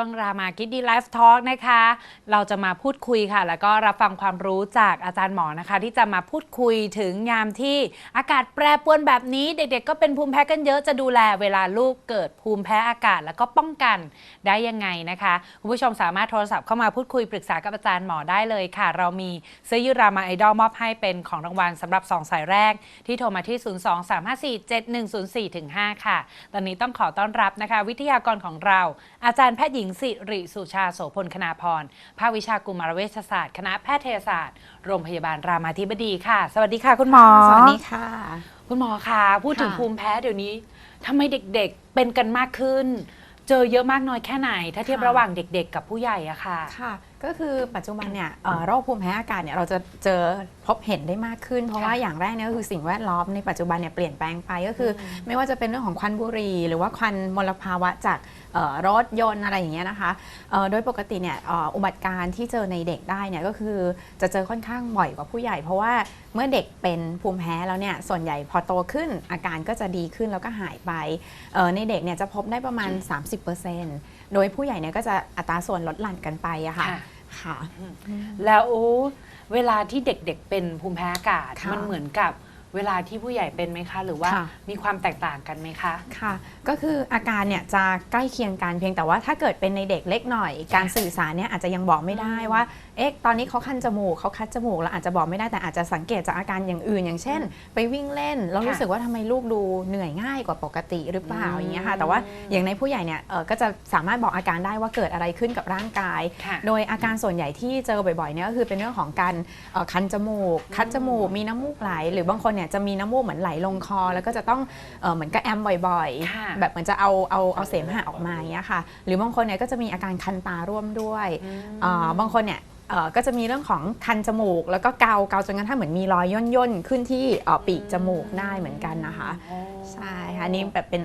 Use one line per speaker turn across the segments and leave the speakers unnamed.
ช่วงรามาคิดดีไลฟ์ทอล์กนะคะ เราจะมาพูดคุยค่ะ แล้วก็รับฟังความรู้จากอาจารย์หมอนะคะ ที่จะมาพูดคุยถึงยามที่อากาศแปรปรวนแบบนี้ เด็กๆ ก็เป็นภูมิแพ้กันเยอะจะดูแลเวลาลูกเกิดภูมิแพ้อากาศ แล้วก็ป้องกันได้ยังไงนะคะคุณผู้ชมสามารถโทรศัพท์เข้ามาพูดคุยปรึกษากับอาจารย์หมอได้เลยค่ะ เรามีเสื้อยืดรามาไอดอลมอบให้เป็นของรางวัลสำหรับสองสายแรก ที่โทรมาที่ 023547104 5 ค่ะ ตอนนี้ต้องขอต้อนรับนะคะ วิทยากรของเราอาจารย์แพทย์หญิงสิริสุชาโสพลคณาพร ภาควิชากุมารเวชศาสตร์ คณะแพทยศาสตร์ โรงพยาบาลรามาธิบดีค่ะ สวัสดีค่ะคุณหมอ
สวัสดีค่ะ
คุณหมอคะพูดถึง
ค่ะ
ภูมิแพ้เดี๋ยวนี้ทำไมเด็กๆเป็นกันมากขึ้น เจอเยอะมากน้อยแค่ไหน ถ้าเทียบ
ค่ะ
ระหว่างเด็ก ๆ กับผู้ใหญ่อะค่ะ
ค่ะ ก็คือปัจจุบันเนี่ยเอ่อโรคภูมิแพ้อากาศเนี่ยเราจะเจอพบเห็นได้มากขึ้น เพราะว่า
ค่ะ
อย่างแรกเนี่ยก็คือสิ่งแวดล้อมในปัจจุบันเนี่ยเปลี่ยนแปลงไปก็คืออไม่ว่าจะเป็นเรื่องของควันบุหรี่หรือว่าควันมลภาวะจากเอ่อรถยนต์อะไรอย่างเงี้ยนะคะเอ่อโดยปกติเนี่ยเอ่ออุบัติการณ์ที่เจอในเด็กได้เนี่ยก็คือจะเจอค่อนข้างบ่อยกว่าผู้ใหญ่ เพราะว่าเมื่อเด็กเป็นภูมิแพ้แล้วเนี่ยส่วนใหญ่พอโตขึ้นอาการก็จะดีขึ้นแล้วก็หายไปเอ่อในเด็กเนี่ยจะพบได้ประมาณ 30% โดยผู้ใหญ่เนี่ยก็จะอัตราส่วนลดหลั่นกันไปอะค่ะ
ค่ะ
ค่ะ
แล้วเวลาที่เด็กๆเป็นภูมิแพ้อากาศ
ค่ะ
มันเหมือนกับ เวลาที่ผู้ใหญ่เป็นไหมคะ หรือว่า
ค่ะ
มีความแตกต่างกันไหมคะ
ค่ะ ก็คืออาการเนี่ยจะใกล้เคียงกันเพียงแต่ว่าถ้าเกิดเป็นในเด็กเล็กหน่อย การสื่อสารเนี่ยอาจจะยังบอกไม่ได้
อืม
ว่า เอ๊ะตอนนี้เขาคันจมูกเขาคัดจมูกเราอาจจะบอกไม่ได้แต่อาจจะสังเกตจากอาการอย่างอื่น อย่างเช่น ไปวิ่งเล่นแล้ว
ค่ะ
รู้สึกว่าทำไมลูกดูเหนื่อยง่ายกว่าปกติหรือเปล่า
อืม
อย่างเงี้ยค่ะ แต่ว่าอย่างในผู้ใหญ่เนี่ยเอ่อก็จะสามารถบอกอาการได้ว่าเกิดอะไรขึ้นกับร่างกาย
ค่ะ
โดยอาการส่วนใหญ่ที่เจอบ่อยๆเนี่ยก็คือเป็นเรื่องของการเอ่อคันจมูก คัดจมูก มีน้ำมูกไหล หรือบางคนเนี่ยจะมีน้ำมูกเหมือนไหลลงคอ แล้วก็จะต้องเอ่อเหมือนกับแอมบ่อย
ค่ะ
ๆ แบบเหมือนจะเอาเอาเอาเสมหะออกมาอย่างเงี้ยค่ะ หรือบางคนเนี่ยก็จะมีอาการคันตาร่วมด้วย
อืม
เอ่อบางคนเนี่ยเอ่อก็จะมีเรื่องของคันจมูก แล้วก็เกาเกาจนกระทั่งเหมือนมีรอยย่นย่นๆขึ้นที่เอ่อปีกจมูกได้เหมือนกันนะคะ
อ๋อ
ใช่ค่ะอันนี้แบบเป็น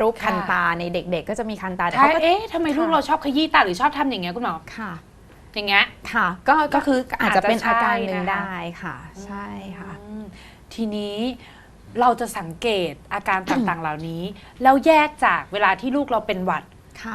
รูปคัน
ค่ะ
ตาในเด็กๆ ก็จะมีคันตาแต่
ใช่
เขาก็
เอ๊ะทำไมลูก
ค่ะ
เราชอบขยี้ตาหรือชอบทำอย่างเงี้ยคุณหมอ
ค่ะ
อย่างเงี้ย
ค่ะ ก็ก็คืออาจจะเป็น
อาจจะ
อาการหนึ่ง
ใช่นะคะ
ได้ค่ะ ใช่ค่ะ
อืม ทีนี้เราจะสังเกตอาการต่างๆ เหล่านี้ แล้วแยกจากเวลาที่ลูกเราเป็นหวัด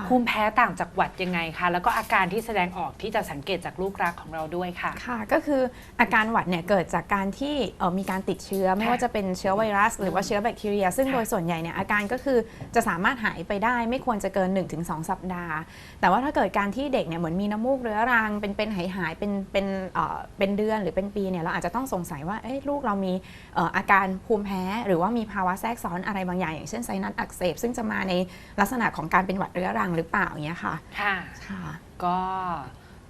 ภูมิแพ้ต่างจากหวัดยังไงคะ แล้วก็อาการที่แสดงออกที่จะสังเกตจากลูกรักของเราด้วยค่ะ
ค่ะ ก็คืออาการหวัดเนี่ยเกิดจากการที่เอ่อมีการติดเชื้อ ไม่
ค่ะ
ว่าจะเป็นเชื้อไวรัส หรือว่าเชื้อแบคทีเรีย ซึ่ง
ค่ะ
โดยส่วนใหญ่เนี่ยอาการก็คือจะสามารถหายไปได้ ไม่ควรจะเกิน 1-2 สัปดาห์ แต่ว่าถ้าเกิดการที่เด็กเนี่ยเหมือนมีน้ำมูกเรื้อรังเป็นเป็นหายหายๆเป็นเป็นเอ่อเป็นเดือนหรือเป็นปีเนี่ยเราอาจจะต้องสงสัยว่าเอ๊ะลูกเรามีเอ่ออาการภูมิแพ้ หรือว่ามีภาวะแทรกซ้อนอะไรบางอย่างอย่างเช่นไซนัสอักเสบซึ่งจะมาในลักษณะของการเป็นหวัดเรื้อรังหรือเปล่าอย่างเงี้ยค่ะ
ค่ะ
ค่ะ
ก็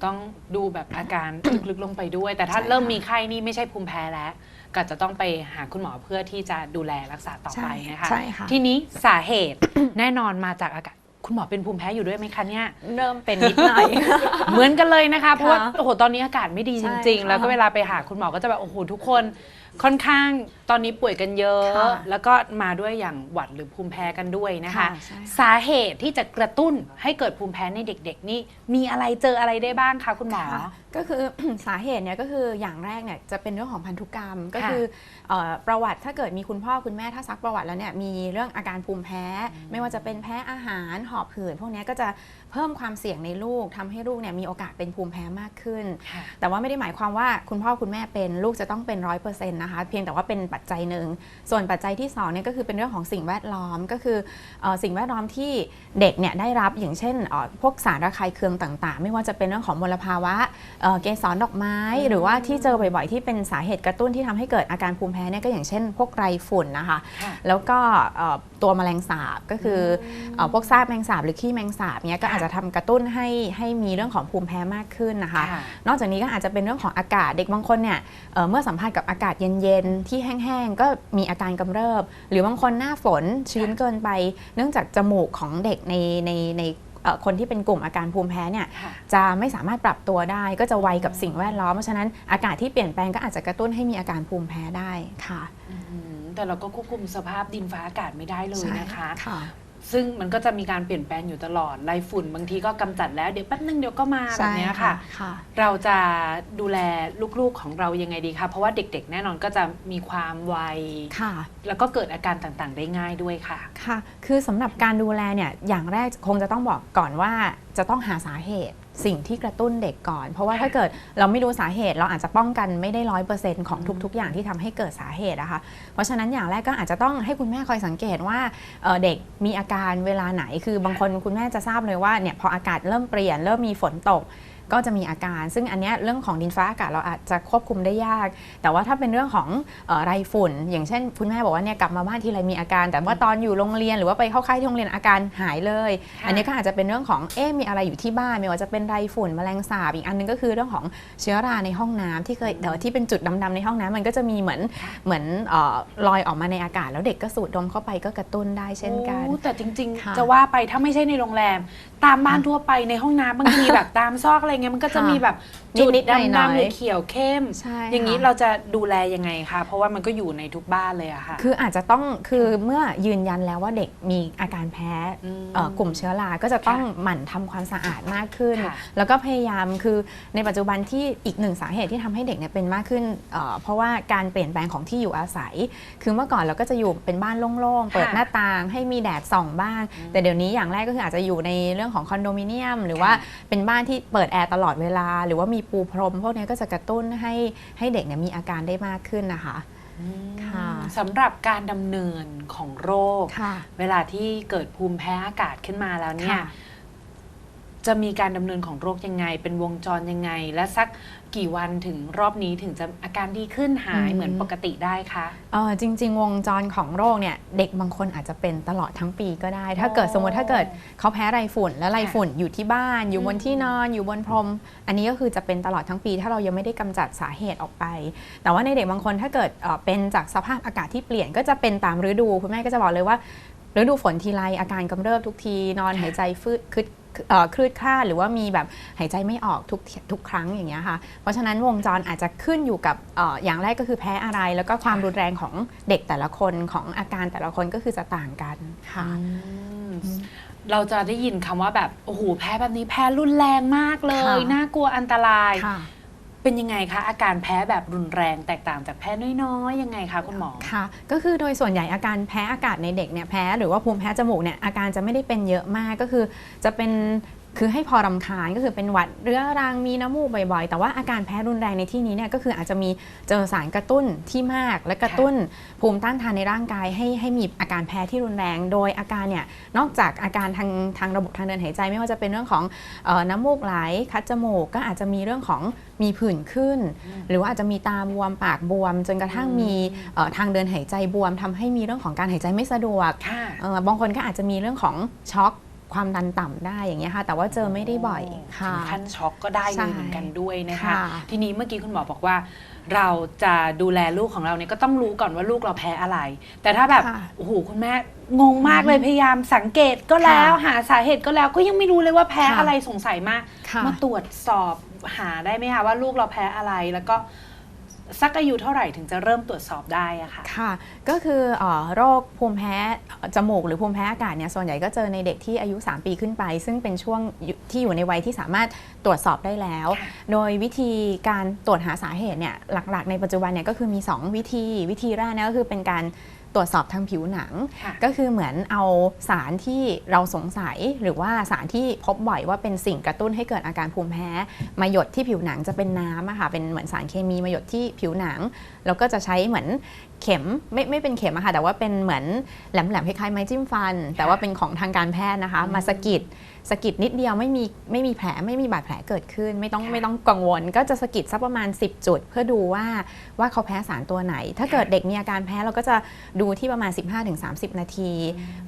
ต้องดูแบบอาการ ลึกๆลงไปด้วย แต่ถ้า
ใช่ค่ะ
เริ่มมีไข้นี่ไม่ใช่ภูมิแพ้แล้ว ก็จะต้องไปหาคุณหมอเพื่อที่จะดูแลรักษาต่อไปนะคะ
ใช่ค่ะ
ทีนี้สาเหตุ แน่นอนมาจากอากาศคุณหมอเป็นภูมิแพ้อยู่ด้วยไหมคะเนี่ย
เริ่มเป็นนิดหน่อย
เหมือนกันเลยนะคะ เพราะว่า
ค่ะ
โอ้โหตอนนี้อากาศไม่ดีจ
ใช่
ริง ๆ
ค่ะ
แล้วก็เวลาไปหาคุณหมอก็จะแบบโอ้โหทุกคน ค่อนข้างตอนนี้ป่วยกันเยอะ
ค่ะ
แล้วก็มาด้วยอย่างหวัดหรือภูมิแพ้กันด้วยนะคะ
ค่ะใช่ค่ะ
สาเหตุที่จะกระตุ้นให้เกิดภูมิแพ้ในเด็ก ๆ นี่มีอะไรเจออะไรได้บ้างคะคุณหมอ
ค่ะก็คือ สาเหตุเนี่ยก็คืออย่างแรกเนี่ยจะเป็นเรื่องของพันธุกรรม ก็
ค่ะ
คือเอ่อประวัติถ้าเกิดมีคุณพ่อคุณแม่ถ้าซักประวัติแล้วเนี่ยมีเรื่องอาการภูมิแพ้ ไม่ว่าจะเป็นแพ้อาหารหอบหืดพวกเนี้ยก็จะเพิ่มความเสี่ยงในลูกทำให้ลูกเนี่ยมีโอกาสเป็นภูมิแพ้มากขึ้น
ค่ะ
แต่ว่าไม่ได้หมายความว่าคุณพ่อคุณแม่เป็นลูกจะต้องเป็นร้อยเปอร์เซ็นต์นะคะ เพียงแต่ว่าเป็นปัจจัยหนึ่ง ส่วนปัจจัยที่สองเนี่ยก็คือเป็นเรื่องของสิ่งแวดล้อมก็คือเอ่อสิ่งแวดล้อมที่เด็กเนี่ยได้รับอย่างเช่นเอ่อพวกสารระคายเคืองต่างๆ ไม่ว่าจะเป็นเรื่องของมลภาวะเอ่อเกสรดอกไม้ หรือว่าที่เจอบ่อยๆที่เป็นสาเหตุกระตุ้นที่ทำให้เกิดอาการภูมิแพ้เนี่ยก็อย่างเช่น พวกไรฝุ่นนะคะ
ค่ะ
แล้วก็เอ่อตัวแมลงสาบก็คือเอ่อพวกซากแมลงสาบหรือขี้แมลงสาบเนี้ยก็
ค่ะ
อาจจะทำกระตุ้นให้ให้มีเรื่องของภูมิแพ้มากขึ้นนะคะ
ค่ะ
นอกจากนี้ก็อาจจะเป็นเรื่องของอากาศเด็กบางคนเนี่ยเอ่อเมื่อสัมผัสกับอากาศเย็นๆ ที่แห้งๆ ก็มีอาการกำเริบ หรือบางคนหน้าฝนชื้นเกินไป เนื่องจากจมูกของเด็กในในในเอ่อคนที่เป็นกลุ่มอาการภูมิแพ้เนี่ย
ค่ะ
จะไม่สามารถปรับตัวได้ ก็จะไวกับสิ่งแวดล้อมเพราะฉะนั้นอากาศที่เปลี่ยนแปลงก็อาจจะกระตุ้นให้มีอาการภูมิแพ้ได้ค่ะ
อืมแต่เราก็ควบคุมสภาพดินฟ้าอากาศไม่ได้เลยนะคะ
ค่ะ
ซึ่งมันก็จะมีการเปลี่ยนแปลงอยู่ตลอดไรฝุ่นบางทีก็กำจัดแล้วเดี๋ยวแป๊บนึงเดี๋ยวก็มาแบบเนี้ยค่ะ
ค่ะ
เราจะดูแลลูกๆของเรายังไงดีคะเพราะว่าเด็กๆ แน่นอนก็จะมีความไว
ค่ะ
แล้วก็เกิดอาการต่างๆ ได้ง่ายด้วยค่ะ
ค่ะ คือสำหรับการดูแลเนี่ยอย่างแรกคงจะต้องบอกก่อนว่าจะต้องหาสาเหตุ สิ่งที่กระตุ้นเด็กก่อน เพราะว่าถ้าเกิดเราไม่รู้สาเหตุ เราอาจจะป้องกันไม่ได้ร้อยเปอร์เซ็นต์ของทุก ๆ อย่างที่ทำให้เกิดสาเหตุนะคะเพราะฉะนั้นอย่างแรกก็อาจจะต้องให้คุณแม่คอยสังเกตว่าเเด็กมีอาการเวลาไหนคือบางคนคุณแม่จะทราบเลยว่าเนี่ยพออากาศเริ่มเปลี่ยนเริ่มมีฝนตก ก็จะมีอาการ ซึ่งอันเนี้ยเรื่องของดินฟ้าอากาศเราอาจจะควบคุมได้ยาก แต่ว่าถ้าเป็นเรื่องของเออไรฝุ่น อย่างเช่นคุณแม่บอกว่าเนี่ยกลับมาบ้านทีไรมีอาการ แต่ว่าตอนอยู่โรงเรียนหรือว่าไปเข้าค่ายที่โรงเรียนอาการหายเลย
ค่ะ
อันนี้ก็อาจจะเป็นเรื่องของเอ๊ะมีอะไรอยู่ที่บ้านไม่ว่าจะเป็นไรฝุ่นแมลงสาบอีกอันนึงก็คือเรื่องของเชื้อราในห้องน้ำที่เคยเดี๋ยวที่เป็นจุดดำๆในห้องน้ำมันก็จะมีเหมือนเหมือนเออลอยออกมาในอากาศ แล้วเด็กก็สูดดมเข้าไปก็กระตุ้นได้เช่นกัน
โอ้แต่จริง
ค่ะ
ๆจะว่าไปถ้าไม่ใช่ในโรงแรม ตามบ้านทั่วไปในห้องน้ำบางทีแบบตามซอกอะไรเงี้ยมันก็จะ
ค่ะ
มีแบบ จุด
นิดๆหน่อยๆ
ดำๆหรือเขียวเข้ม
ใช่
อย่างนี้
ค่ะ
เราจะดูแลยังไงคะ เพราะว่ามันก็อยู่ในทุกบ้านเลยอะค่ะ
คืออาจจะต้องคือเมื่อยืนยันแล้วว่าเด็กมีอาการแพ้
อืม
เอ่อกลุ่มเชื้อราก็จะต้อง
ค่ะ
หมั่นทำความสะอาดมากขึ้น
ค่ะ
แล้วก็พยายามคือในปัจจุบันที่อีกหนึ่งสาเหตุที่ทำให้เด็กเนี่ยเป็นมากขึ้นเอ่อเพราะว่าการเปลี่ยนแปลงของที่อยู่อาศัย คือเมื่อก่อนเราก็จะอยู่เป็นบ้านโล่งๆ เปิดหน้าต่างให้มีแดดส่องบ้าง แต่เดี๋ยวนี้อย่างแรกก็คืออาจจะอยู่ในเรื่องของคอนโดมิเนียม หรือว่าเป็นบ้านที่เปิดแอร์ตลอดเวลา หรือว่ามีปูพรมพวกนี้ก็จะกระตุ้นให้ให้เด็กเนี่ยมีอาการได้มากขึ้นนะคะ
อืม
ค่ะ
สำหรับการดำเนินของโรค
ค่ะ
เวลาที่เกิดภูมิแพ้อากาศขึ้นมาแล้วเนี่ย
ค่ะ
จะมีการดำเนินของโรคยังไง เป็นวงจรยังไง และสักกี่วันถึงรอบนี้ถึงจะอาการดีขึ้นหาย
อืม
เหมือนปกติได้คะ
เออจริง ๆ วงจรของโรคเนี่ยเด็กบางคนอาจจะเป็นตลอดทั้งปีก็ได้ ถ้าเกิดสมมติถ้าเกิดเขาแพ้ไรฝุ่น แล้วไรฝุ่นอยู่ที่บ้าน อยู่บน
อืม
ที่นอนอยู่บนพรม อันนี้ก็คือจะเป็นตลอดทั้งปี ถ้าเรายังไม่ได้กำจัดสาเหตุออกไป แต่ว่าในเด็กบางคนถ้าเกิดเอ่อเป็นจากสภาพอากาศที่เปลี่ยนก็จะเป็นตามฤดูคุณแม่ก็จะบอกเลยว่าฤดูฝนทีไรอาการกำเริบทุกที นอนหายใจฟืดคืดเอ่อคลืดคลาดหรือว่ามีแบบหายใจไม่ออกทุกทุกครั้งอย่างเงี้ยค่ะ เพราะฉะนั้นวงจรอาจจะขึ้นอยู่กับเอออย่างแรกก็คือแพ้อะไร แล้วก็ความรุนแรงของเด็กแต่ละคนของอาการแต่ละคนก็คือจะต่างกันค่ะ
อืมเราจะได้ยินคำว่าแบบโอ้โหแพ้แบบนี้แพ้รุนแรงมากเลย
ค่ะ
น่ากลัวอันตราย
ค่ะ
เป็นยังไงคะอาการแพ้แบบรุนแรงแตกต่างจากแพ้น้อยๆยังไงคะคุณหมอ
ค่ะ ก็คือโดยส่วนใหญ่อาการแพ้อากาศในเด็กเนี่ยแพ้หรือว่าภูมิแพ้จมูกเนี่ยอาการจะไม่ได้เป็นเยอะมากก็คือจะเป็น คือให้พอรำคาญก็คือเป็นหวัดเรื้อรังมีน้ำมูกบ่อยๆ แต่ว่าอาการแพ้รุนแรงในที่นี้เนี่ยก็คืออาจจะมีเจอสารกระตุ้นที่มาก และกระตุ้นภูมิต้านทานในร่างกายให้ให้มีอาการแพ้ที่รุนแรง โดยอาการเนี่ยนอกจากอาการทางทางระบบทางเดินหายใจ ไม่ว่าจะเป็นเรื่องของเออน้ำมูกไหลคัดจมูกก็อาจจะมีเรื่องของมีผื่นขึ้น หรือว่าอาจจะมีตาบวมปากบวม จนกระทั่งมีเอ่อทางเดินหายใจบวมทำให้มีเรื่องของการหายใจไม่สะดวก
ค่ะ
เอ่อบางคนก็อาจจะมีเรื่องของช็อก ความดันต่ำได้อย่างเงี้ยค่ะ แต่ว่าเจอไม่ได้บ่อยค่ะ
ถึงขั้นช็อกก็ได้
ใช่
เลยเหมือนกันด้วยนะคะ
ค่ะ
ทีนี้เมื่อกี้คุณหมอบอกว่า เราจะดูแลลูกของเราเนี่ยก็ต้องรู้ก่อนว่าลูกเราแพ้อะไร แต่ถ้าแบบ
ค่ะ
โอ้โหคุณแม่งงมากเลยพยายามสังเกตก็แล้ว
ค่ะ
หาสาเหตุก็แล้วก็ยังไม่รู้เลยว่าแพ้
ค่ะ
อะไรสงสัยมาก
ค่ะ
มาตรวจสอบหาได้ไหมคะว่าลูกเราแพ้อะไรแล้วก็ สักอายุเท่าไหร่ถึงจะเริ่มตรวจสอบได้อะค่ะ
ค่ะ ก็คือเอ่อโรคภูมิแพ้จมูกหรือภูมิแพ้อากาศเนี่ยส่วนใหญ่ก็เจอในเด็กที่อายุ 3 ปีขึ้นไป ซึ่งเป็นช่วงอยู่ที่อยู่ในวัยที่สามารถตรวจสอบได้แล้ว
ค่ะ
โดยวิธีการตรวจหาสาเหตุเนี่ยหลักๆ ในปัจจุบันเนี่ยก็คือมี 2 วิธีวิธีแรกเนี่ยก็คือเป็นการ ตรวจสอบทางผิวหนัง
ค่ะ
ก็คือเหมือนเอาสารที่เราสงสัยหรือว่าสารที่พบบ่อยว่าเป็นสิ่งกระตุ้นให้เกิดอาการภูมิแพ้ มาหยดที่ผิวหนังจะเป็นน้ำอะค่ะเป็นเหมือนสารเคมีมาหยดที่ผิวหนัง แล้วก็จะใช้เหมือนเข็มไม่ไม่เป็นเข็มอะค่ะแต่ว่าเป็นเหมือนแหลมๆคล้ายๆไม้จิ้มฟัน แต่ว่าเป็นของทางการแพทย์นะคะมาสะกิด สะกิดนิดเดียวไม่มีไม่มีแผลไม่มีบาดแผลเกิดขึ้น ไม่ต้อง
ค่ะ
ไม่ต้องกังวล ก็จะสะกิดสักประมาณ 10 จุด เพื่อดูว่าว่าเขาแพ้สารตัวไหน ถ้าเกิดเด็กมีอาการแพ้เราก็จะดูที่ประมาณ 15-30 นาที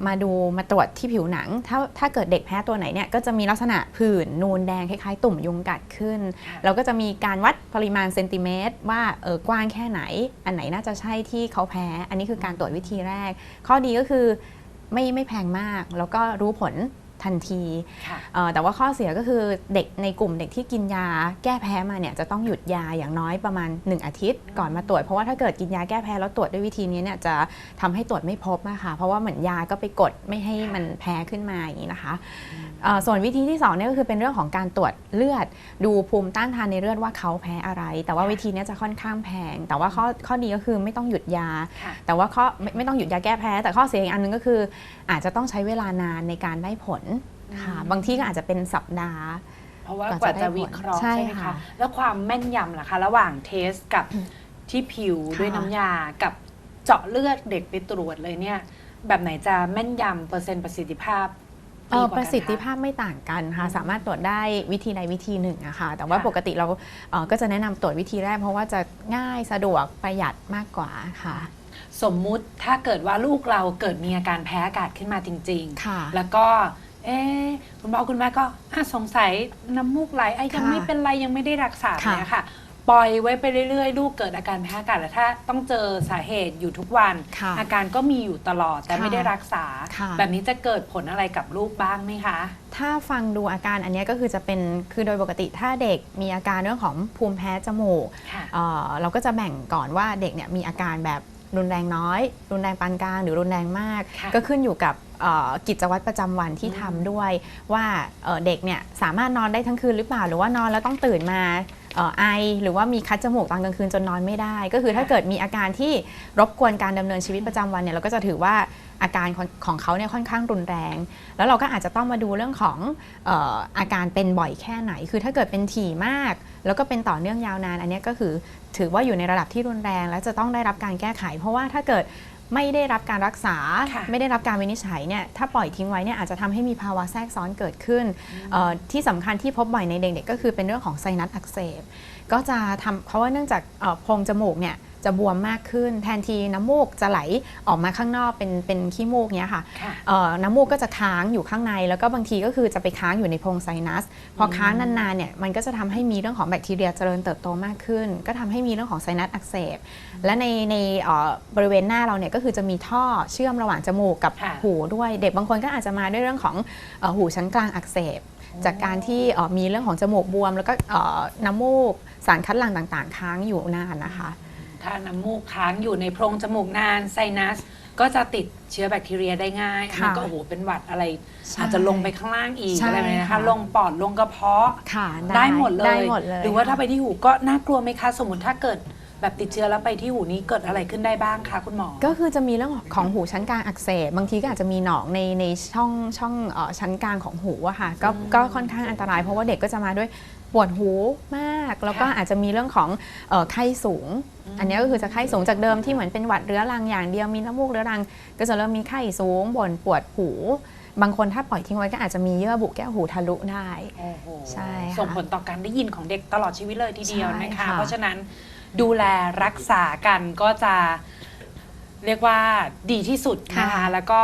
มาดูมาตรวจที่ผิวหนัง ถ้าถ้าเกิดเด็กแพ้ตัวไหนเนี่ยก็จะมีลักษณะผื่นนูนแดงคล้ายๆ ตุ่มยุงกัดขึ้น
ค่ะ
เราก็จะมีการวัดปริมาณเซนติเมตรว่าเออกว้างแค่ไหน อันไหนน่าจะใช่ที่เขาแพ้ อันนี้คือการตรวจวิธีแรก ข้อดีก็คือไม่ไม่แพงมาก แล้วก็รู้ผล ทันที
ค่ะ
เอ่อแต่ว่าข้อเสียก็คือเด็กในกลุ่มเด็กที่กินยาแก้แพ้มาเนี่ยจะต้องหยุดยาอย่างน้อยประมาณ 1 อาทิตย์ ก่อนมาตรวจเพราะว่าถ้าเกิดกินยาแก้แพ้แล้วตรวจด้วยวิธีนี้เนี่ยจะทำให้ตรวจไม่พบอะค่ะเพราะว่าเหมือนยาก็ไปกดไม่ให้มันแพ้ขึ้นมาอย่างนี้นะคะเอ่อส่วนวิธีที่2เนี่ยก็คือเป็นเรื่องของการตรวจเลือด ดูภูมิต้านทานในเลือดว่าเขาแพ้อะไร แต่ว่าวิธีเนี้ยจะค่อนข้างแพง แต่ว่าข้อข้อดีก็คือไม่ต้องหยุดยา
ค่ะ
แต่ว่าข้อไม่ไม่ต้องหยุดยาแก้แพ้ แต่ข้อเสียอีกอันหนึงก็คือ อาจจะต้องใช้เวลานานในการได้ผล ค่ะ
อืม
บางที่ก็อาจจะเป็นสัปดาห์
เพราะว่าก
ก
ว่า
ว่าจะ
จะ
ได้
วิเคราะห์
ผลใช่
ใช่ไหม
ค่ะ
คะแล้วความแม่นยำล่ะคะ ระหว่างเทสกับที่ผิว
ค่ะ
ด้วยน้ำยากับเจาะเลือดเด็กไปตรวจเลยเนี่ย แบบไหนจะแม่นยำเปอร์เซ็นต์ประสิทธิภาพ
เอ่อ
ดีกว่ากัน
ประสิทธิ
คะ
ภาพไม่ต่างกันค่ะ
อืม
สามารถตรวจได้วิธีใดวิธีหนึ่งอะค่ะแต่ว่า
ค่ะ
ปกติเราเอ่อก็จะแนะนำตรวจวิธีแรก เพราะว่าจะง่ายสะดวกประหยัดมากกว่าค่ะ
สมมุติถ้าเกิดว่าลูกเราเกิดมีอาการแพ้อากาศขึ้นมาจริง
ค่ะ
ๆแล้วก็ เอ๊ะคุณพ่อคุณแม่ก็อะสงสัยน้ำมูกไหลไอ้ยัง
ค่ะ
ไม่เป็นไรยังไม่ได้รักษา
ค่ะ
เนี่ยค่ะปล่อยไว้ไปเรื่อยๆ ลูกเกิดอาการแพ้อากาศแล้วถ้าต้องเจอสาเหตุอยู่ทุกวัน
ค่ะ
อาการก็มีอยู่ตลอดแต่
ค่ะ
ไม่ได้รักษา
ค่ะ
แบบนี้จะเกิดผลอะไรกับลูกบ้างไหมคะ
ถ้าฟังดูอาการอันเนี้ยก็คือจะเป็นคือโดยปกติถ้าเด็กมีอาการเรื่องของภูมิแพ้จมูก
ค่ะ
เอ่อเราก็จะแบ่งก่อนว่าเด็กเนี่ยมีอาการแบบ รุนแรงน้อย รุนแรงปานกลางหรือรุนแรงมาก
ค่ะ
ก็ขึ้นอยู่กับเอ่อกิจวัตรประจำวันที่ทำด้วย ว่าเอ่อเด็กเนี่ยสามารถนอนได้ทั้งคืนหรือเปล่า หรือว่านอนแล้วต้องตื่นมาเอ่อไอ หรือว่ามีคัดจมูกตอนกลางคืนจนนอนไม่ได้ ก็คือถ้าเกิดมีอาการที่รบกวนการดำเนินชีวิตประจำวันเนี่ยเราก็จะถือว่าอาการของของเขาเนี่ยค่อนข้างรุนแรง แล้วเราก็อาจจะต้องมาดูเรื่องของเอ่ออาการเป็นบ่อยแค่ไหน คือถ้าเกิดเป็นถี่มาก แล้วก็เป็นต่อเนื่องยาวนาน อันเนี้ยก็คือ ถือว่าอยู่ในระดับที่รุนแรง และจะต้องได้รับการแก้ไข เพราะว่าถ้าเกิดไม่ได้รับการรักษา
ค่ะ
ไม่ได้รับการวินิจฉัยเนี่ยถ้าปล่อยทิ้งไว้เนี่ยอาจจะทำให้มีภาวะแทรกซ้อนเกิดขึ้นเอ่อที่สำคัญที่พบบ่อยในเด็กๆก็คือเป็นเรื่องของไซนัสอักเสบก็จะทำเพราะว่าเนื่องจากเอ่อโพรงจมูกเนี่ย จะบวมมากขึ้น แทนทีน้ำมูกจะไหลออกมาข้างนอกเป็นเป็นขี้มูกเนี้ยค่ะ
ค่ะ
เอ่อน้ำมูกก็จะค้างอยู่ข้างใน แล้วก็บางทีก็คือจะไปค้างอยู่ในโพรงไซนัส พอค้างนานๆเนี่ยมันก็จะทำให้มีเรื่องของแบคทีเรียเจริญเติบโตมากขึ้น ก็ทำให้มีเรื่องของไซนัสอักเสบ และในในเอ่อบริเวณหน้าเราเนี่ยก็คือจะมีท่อเชื่อมระหว่างจมูกกับ
ค่ะ
หูด้วย เด็กบางคนก็อาจจะมาด้วยเรื่องของเอ่อหูชั้นกลางอักเสบจากการที่เอ่อมีเรื่องของจมูกบวม แล้วก็เอ่อน้ำมูกสารคัดหลั่งต่าง ๆ ค้างอยู่นานนะคะ
ถ้าน้ำมูกค้างอยู่ในโพรงจมูกนานไซนัส ก็จะติดเชื้อแบคทีเรียได้ง่าย
ค่ะ
มันก็โอ้โหเป็นหวัดอะไร
ใช่
อาจจะลงไปข้างล่างอีก
ใช่
อะไรแบบนี้นะคะ
ค่ะ
ลงปอดลงกระเพาะ
ค่ะ
ได้หมดเลย
ได้หมดเลย
หรือว่าถ้า
ค่ะ
ไปที่หูก็น่ากลัวไหมคะ สมมติถ้าเกิดแบบติดเชื้อแล้วไปที่หูนี้เกิดอะไรขึ้นได้บ้างคะคุณหมอ
ก็คือจะมีเรื่องของหูชั้นกลางอักเสบบางทีก็อาจจะมีหนองในในช่องช่องเออชั้นกลางของหูอะค่ะก็ก็ค่อนข้างอันตรายเพราะว่าเด็กก็จะมาด้วย ปวดหูมาก แล้วก็
ค่ะ
อาจจะมีเรื่องของเออไข้สูง อันนี้ก็คือจะไข้สูงจากเดิมที่เหมือนเป็นหวัดเรื้อรังอย่างเดียวมีน้ำมูกเรื้อรัง ก็จะเริ่มมีไข้สูงบ่นปวดหู บางคนถ้าปล่อยทิ้งไว้ก็อาจจะมีเยื่อบุแก้วหูทะลุได้
โอ้โห
ใช่ค่ะ
ส่งผลต่อการได้ยินของเด็กตลอดชีวิตเลยทีเดียว
ใช่
นะคะ
ค่ะ
เพราะฉะนั้นดูแลรักษากันก็จะเรียกว่าดีที่สุดนะคะ
ค่ะ
แล้วก็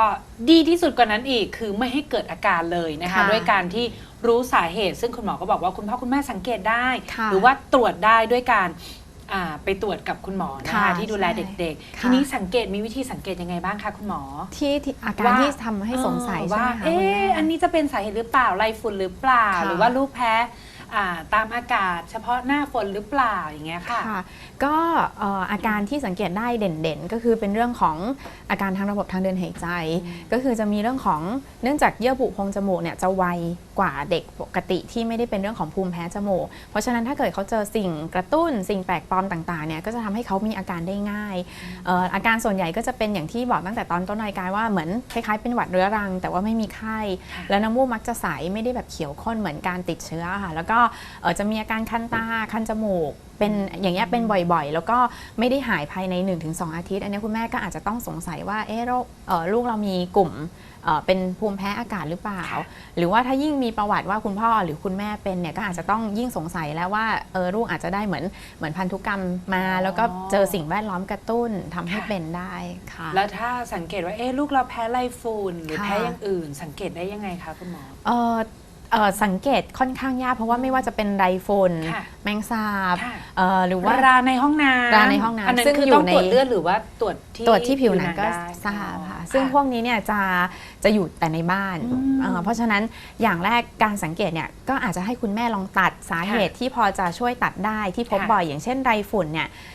ดีที่สุดกว่านั้นอีกคือไม่ให้เกิดอาการเลยนะคะ
ค่ะ
ด้วยการที่ รู้สาเหตุ ซึ่งคุณหมอก็บอกว่าคุณพ่อคุณแม่สังเกตได้
ค่ะ
หรือว่าตรวจได้ด้วยการอ่าไปตรวจกับคุณหมอนะคะ
ค่ะ
ที่ดูแล
ใช่
เด็ก ๆ
ค่ะ
ทีนี้สังเกตมีวิธีสังเกตยังไงบ้างคะคุณหมอ
ที่ที่อาการ
ว่า
ที่ทำให้สงสัย
เออ
ใช่
ว่า
ไหมคะ
เอ๊
คุณแม่ะ
อันนี้จะเป็นสาเหตุหรือเปล่าไรฝุ่นหรือเปล่า
ค่ะ
หรือว่าลูกแพ้อ่า ตามอากาศเฉพาะหน้าฝนหรือเปล่าอย่างเงี้ยค่ะ
ค่ะก็เอ่ออาการที่สังเกตได้เด่นๆ ก็คือเป็นเรื่องของอาการทางระบบทางเดินหายใจ ก็คือจะมีเรื่องของเนื่องจากเยื่อบุโพรงจมูกเนี่ยจะไวกว่าเด็กปกติที่ไม่ได้เป็นเรื่องของภูมิแพ้จมูก เพราะฉะนั้นถ้าเกิดเขาเจอสิ่งกระตุ้น สิ่งแปลกปลอมต่างๆเนี่ยก็จะทำให้เขามีอาการได้ง่ายเอ่ออาการส่วนใหญ่ก็จะเป็นอย่างที่บอกตั้งแต่ตอนต้นรายการว่าเหมือนคล้ายๆเป็นหวัดเรื้อรัง แต่ว่าไม่มีไข้
ค่ะ
แล้วน้ำมูกมักจะใสไม่ได้แบบเขียวข้นเหมือนการติดเชื้อค่ะแล้วก็เอ่อจะมีอาการคันตาคันจมูก เป็นอย่างเงี้ยเป็นบ่อยๆ แล้วก็ไม่ได้หายภายใน 1-2 อาทิตย์ อันนี้คุณแม่ก็อาจจะต้องสงสัยว่าเอ๊ะโรคเอ่อลูกเรามีกลุ่มเอ่อเป็นภูมิแพ้อากาศหรือเปล่า
ค่ะ
หรือว่าถ้ายิ่งมีประวัติว่าคุณพ่อหรือคุณแม่เป็นเนี่ยก็อาจจะต้องยิ่งสงสัยแล้วว่าเออลูกอาจจะได้เหมือนเหมือนพันธุกรรมมา แล้วก็เจอสิ่งแวดล้อมกระตุ้นทำให้เป็นได้ค่ะ
แล้วถ้าสังเกตว่าเอ๊ะลูกเราแพ้ไรฝุ่นหรือ
ค่ะ
แพ้อย่างอื่น สังเกตได้ยังไงคะคุณหมอ
เอ่อเอ่อ สังเกตค่อนข้างยากเพราะว่าไม่ว่าจะเป็นไรฝุ่น
ค่ะ
แมงสาบ
ค่ะ
เอ่อหรือว่า
ราในห้องน้ำ
ราในห้องน้ำ
อันนั้น
ซึ่ง
คือ
อยู่
ต้องตรวจ
ใน
เลือดหรือว่าตรวจที่
ตรวจที่ผิวหนังก็
ได้
ทราบค่ะ
อ๋อ
ซึ่งพวกนี้เนี่ยจะจะอยู่แต่ในบ้าน
อืม
เอ่อเพราะฉะนั้นอย่างแรกการสังเกตเนี่ยก็อาจจะให้คุณแม่ลองตัดสาเหตุที่พอจะช่วยตัดได้ที่พบ
ค่ะ
บ่อยอย่างเช่นไรฝุ่นเนี่ยเอ่อ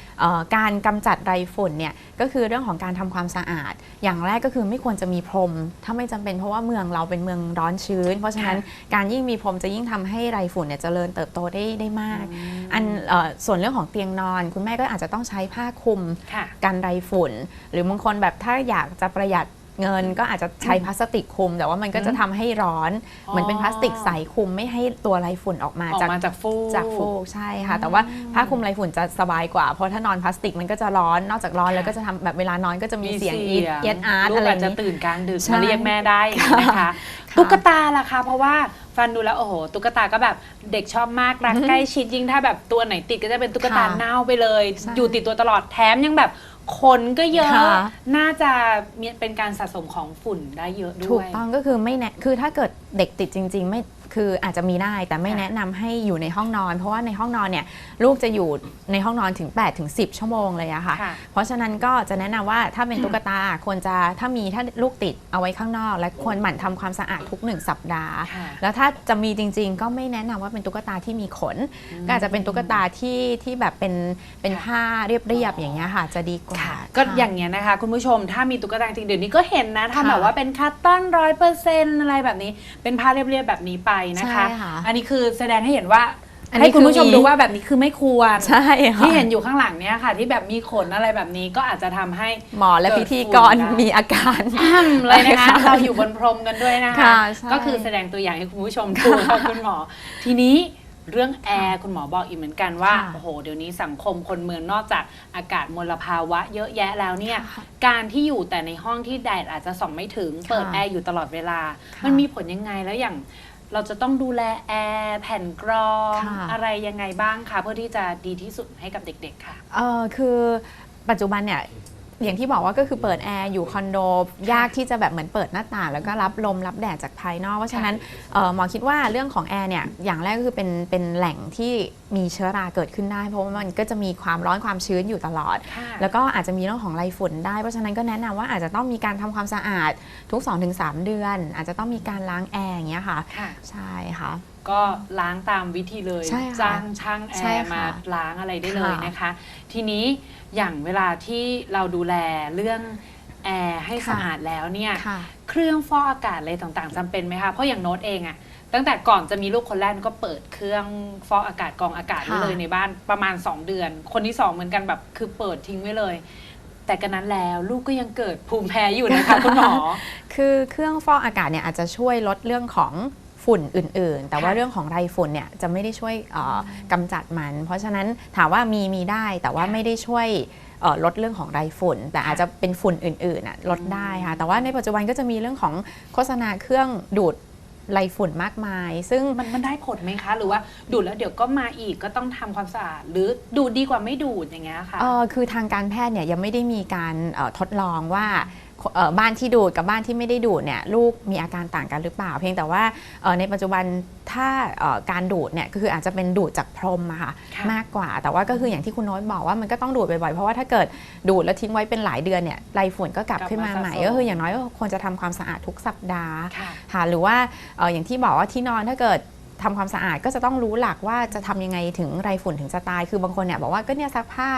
การกำจัดไรฝุ่นเนี่ยก็คือเรื่องของการทำความสะอาด อย่างแรกก็คือไม่ควรจะมีพรม ถ้าไม่จำเป็นเพราะว่าเมืองเราเป็นเมืองร้อนชื้น เพราะฉะนั้นการยิ่งมีพรมจะยิ่งทำให้ไรฝุ่นเนี่ยเจริญเติบโตได้ได้มาก อันเอ่อส่วนเรื่องของเตียงนอน คุณแม่ก็อาจจะต้องใช้ผ้าคลุม
ค่ะ
กันไรฝุ่น หรือบางคนแบบถ้าอยากจะประหยัด เงินก็อาจจะใช้พลาสติกคลุม แต่ว่ามันก็จะทำให้ร้อน
อ๋อ
เหมือนเป็นพลาสติกใสคลุมไม่ให้ตัวไรฝุ่นออกมา
ออก
จาก
มาจากฟูก
จากฟูกใช่ค่ะ แต่ว่าผ้าคลุมไรฝุ่นจะสบายกว่า เพราะถ้านอนพลาสติกมันก็จะร้อนนอกจากร้อน
ค่ะ
แล้วก็จะทำแบบเวลานอนก็จะมีเสียงอีดเอียดอาร์ต
ลูก
อะไรอ
อาจ
ย่าง
จะ
นี้
ตื่นกลางดึก
ใช่
มาเรียกแม่ได้นะคะ
ค่ะ
ตุ๊กตาล่ะคะ เพราะว่าฟันดูแล้วโอ้โหตุ๊กตาก็แบบเด็กชอบมากรักใกล้ชิดยิ่งถ้าแบบตัวไหนติดก็จะเป็นตุ๊กตา
ค่ะ
เน่าไปเลย
ใช่
อยู่ติดตัวตลอดแถมยังแบบ ขนก็เยอะ
ค่ะ
น่าจะมีเป็นการสะสมของฝุ่นได้เยอะด้วย
ถูกต้องก็คือไม่แนะคือถ้าเกิดเด็กติดจริง ๆ ไม่คืออาจจะมีได้แต่ไม่
ค่ะ
แนะนำให้อยู่ในห้องนอน เพราะว่าในห้องนอนเนี่ยลูกจะอยู่ในห้องนอนถึง8ถึง10 ชั่วโมงเลยอะค่ะ
ค่ะ
เพราะฉะนั้นก็จะแนะนำว่าถ้าเป็นตุ๊กตาควรจะถ้ามีถ้าลูกติดเอาไว้ข้างนอก และควรหมั่นทำความสะอาดทุกหนึ่งสัปดาห์
ค่ะ
แล้วถ้าจะมีจริง ๆ ก็ไม่แนะนำว่าเป็นตุ๊กตาที่มีขน ก็อาจจะเป็นตุ๊กตาที่ที่แบบเป็นเป็นผ้าเรียบๆอย่างเงี้ยค่ะ จะดีกว่า
ค่ะ ก็
ค่ะ
อย่างเงี้ยนะคะ คุณผู้ชมถ้ามีตุ๊กตาจริงเดี๋ยวนี้ก็เห็นนะทำ
ค่ะ
แบบว่าเป็นคัตตอนร้อยเปอร์เซ็นต์อะไรแบบนี้ เป็นผ้าเรียบๆแบบนี้ไปนะคะ
ใช่ค่ะ
อันนี้คือแสดงให้เห็นว่า
อันนี้
ให้คุณผู้ชม
คือมี
ดูว่าแบบนี้คือไม่ควร
ใช่ค่ะ
ที่เห็นอยู่ข้างหลังเนี้ยค่ะ ที่แบบมีขนอะไรแบบนี้ก็อาจจะทำให้
หมอและ
เกิด
พิธีกร
ฝุ่นได้
มีอาการ
อ้ำเลยนะคะ
ค่ะ
เราอยู่บนพรมกันด้วยนะคะ
ค่ะใช่
ก็คือแสดงตัวอย่างให้คุณผู้ชมดูค่ะคุณหมอ ทีนี้ เรื่องแอร์คุณหมอบอกอีกเหมือนกันว่า
ค่ะ
โอ้โหเดี๋ยวนี้สังคมคนเมืองนอกจากอากาศมลภาวะ เยอะแยะแล้วเนี่ย
ค่ะ
การที่อยู่แต่ในห้องที่แดดอาจจะส่องไม่ถึง
ค่ะ
เปิดแอร์อยู่ตลอดเวลา
ค่ะ
มันมีผลยังไงแล้วอย่างเราจะต้องดูแลแอร์แผ่นกรอง
ค่ะ
อะไรยังไงบ้างคะเพื่อที่จะดีที่สุดให้กับเด็ก ๆ ค่ะ
เออคือปัจจุบันเนี่ย อย่างที่บอกว่าก็คือเปิดแอร์อยู่คอนโดยากที่จะแบบเหมือนเปิดหน้าต่าง แล้วก็รับลมรับแดดจากภายนอกเพราะฉะนั้นเอ่อหมอคิดว่าเรื่องของแอร์เนี่ยอย่างแรกก็คือเป็นเป็นแหล่งที่มีเชื้อราเกิดขึ้นได้ เพราะว่ามันก็จะมีความร้อนความชื้นอยู่ตลอด
ค่ะ
แล้วก็อาจจะมีเรื่องของไรฝุ่นได้ เพราะฉะนั้นก็แนะนำว่าอาจจะต้องมีการทำความสะอาดทุก 2-3 เดือน อาจจะต้องมีการล้างแอร์อย่างเงี้ยค่ะ
ค่ะ
ใช่ค่ะ
ก็ล้างตามวิธีเลย
ใช่ค่ะ
จ้างช่างแอ
ใช่
ร์
ค่ะ
มาล้างอะไรได้เลย
ค่ะ
นะคะ ทีนี้อย่างเวลาที่เราดูแลเรื่องแอร์ให้
ค่ะ
สะอาดแล้วเนี่ย
ค่ะ
เครื่องฟอกอากาศอะไรต่างๆจำเป็นไหมคะ เพราะอย่างโน้ตเองอะตั้งแต่ก่อนจะมีลูกคนแรกก็เปิดเครื่องฟอกอากาศกรองอากาศไว้
ค่ะ
เลยในบ้านประมาณ 2 เดือน คนที่สองเหมือนกันแบบคือเปิดทิ้งไว้เลย แต่กันนั้นแล้วลูกก็ยังเกิดภูมิแพ้อยู่นะคะ คุณหมอ
คือเครื่องฟอกอากาศเนี่ยอาจจะช่วยลดเรื่องของ ฝุ่นอื่น ๆ แต่ว่า
ค่ะ
เรื่องของไรฝุ่นเนี่ยจะไม่ได้ช่วยเอ่อกำจัดมัน เพราะฉะนั้นถามว่ามีมีได้แต่ว่า
ค่ะ
ไม่ได้ช่วยเอ่อลดเรื่องของไรฝุ่น แต่อาจจะเป็นฝุ่นอื่นๆน่ะลดได้ค่ะแต่ว่าในปัจจุบันก็จะมีเรื่องของโฆษณาเครื่องดูดไรฝุ่นมากมาย ซึ่ง
มันมันได้ผลไหมคะ หรือว่าดูดแล้วเดี๋ยวก็มาอีกก็ต้องทำความสะอาด หรือดูดดีกว่าไม่ดูดอย่างเงี้ยค่ะ
เอ่อคือทางการแพทย์เนี่ยยังไม่ได้มีการเอ่อทดลองว่าเอ่อ บ้านที่ดูดกับบ้านที่ไม่ได้ดูดเนี่ยลูกมีอาการต่างกันหรือเปล่า เพียงแต่ว่าเอ่อในปัจจุบันถ้าเอ่อการดูดเนี่ยก็คืออาจจะเป็นดูดจากพรมอะค่ะ
ค่ะ
มากกว่า แต่ว่าก็คืออย่างที่คุณโน้ตบอกว่ามันก็ต้องดูดบ่อยๆ เพราะว่าถ้าเกิดดูดแล้วทิ้งไว้เป็นหลายเดือนเนี่ยไรฝุ่นก็กลับ
กลับ
ขึ้นมา
มาสะ
ใหม่
สม
ก็คืออย่างน้อยก็ควรจะทำความสะอาดทุกสัปดาห์
ค่ะ
ค่ะหรือว่าเอ่ออย่างที่บอกว่าที่นอนถ้าเกิด ทำความสะอาดก็จะต้องรู้หลักว่าจะทำยังไงถึงไรฝุ่นถึงจะตาย คือบางคนเนี่ยบอกว่าก็เนี่ยซักผ้า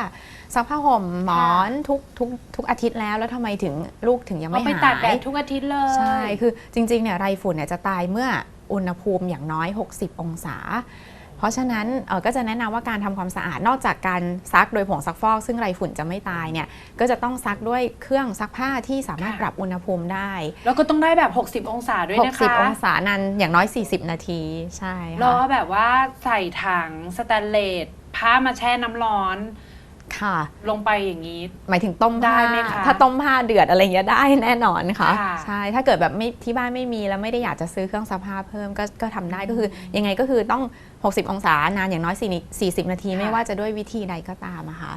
ซักผ้าห่มหมอนทุกทุกทุกอาทิตย์แล้ว แล้วทำไมถึงลูกถึงยัง
เอา
ไม่
ไป
หาย
ตากแดดทุกอาทิตย์เลย
ใช่คือจริงๆเนี่ยไรฝุ่นเนี่ยจะตายเมื่ออุณหภูมิอย่างน้อย 60 องศา เพราะฉะนั้นเอ่อก็จะแนะนำว่าการทำความสะอาดนอกจากการซักโดยผงซักฟอก ซึ่งไรฝุ่นจะไม่ตายเนี่ยก็จะต้องซักด้วยเครื่องซักผ้าที่สามารถ
ค่ะ
ปรับอุณหภูมิได้
แล้วก็ต้องได้แบบ 60 องศาด้วยนะคะ
60 องศานานอย่างน้อย 40 นาทีใช่
แล้
ค่ะ
วแบบว่าใส่ถังสแตนเลสผ้ามาแช่น้ำร้อน
ค่ะ
ลงไปอย่างนี้
หมายถึงต้มผ้า
ได้ไหมคะ
ถ้าต้มผ้าเดือดอะไรเงี้ยได้แน่นอนค่ะ
ค่ะ
ใช่ถ้าเกิดแบบไม่ที่บ้านไม่มีแล้วไม่ได้อยากจะซื้อเครื่องซักผ้าเพิ่มก็ก็ทำได้ก็คือยังไงก็คือต้อง 60 องศานานอย่างน้อย4 40 นาที ไม่ว่าจะด้วยวิธีใดก็ตามอะค่ะ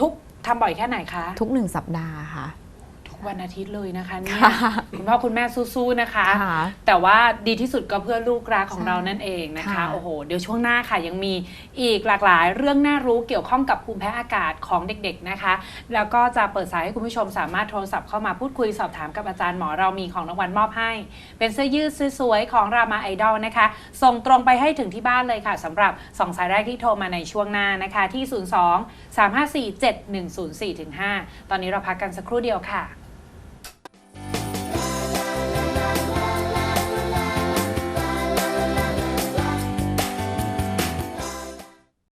ทุกทำบ่อยแค่ไหนคะ
ทุกหนึ่งสัปดาห์ค่ะ
ทุก วันอาทิตย์เลยนะคะเนี่ย
ค่ะ
คุณพ่อคุณแม่สู้ๆนะคะ
ค่ะ
แต่ว่าดีที่สุดก็เพื่อลูกรักของ
ใช่
เรานั่นเองนะคะ
ค่ะ
โอ้โหเดี๋ยวช่วงหน้าค่ะยังมีอีกหลากหลาย เรื่องน่ารู้เกี่ยวข้องกับภูมิแพ้อากาศของเด็กๆนะคะ แล้วก็จะเปิดสายให้คุณผู้ชมสามารถโทรศัพท์เข้ามาพูดคุยสอบถามกับอาจารย์หมอเรามีของรางวัลมอบให้ เป็นเสื้อยืดสวยๆของรามาไอดอลนะคะ ส่งตรงไปให้ถึงที่บ้านเลยค่ะสำหรับสองสายแรกที่โทรมาในช่วงหน้านะคะที่ 02 354 7104ถึง5ตอนนี้เราพักกันสักครู่เดียวค่ะ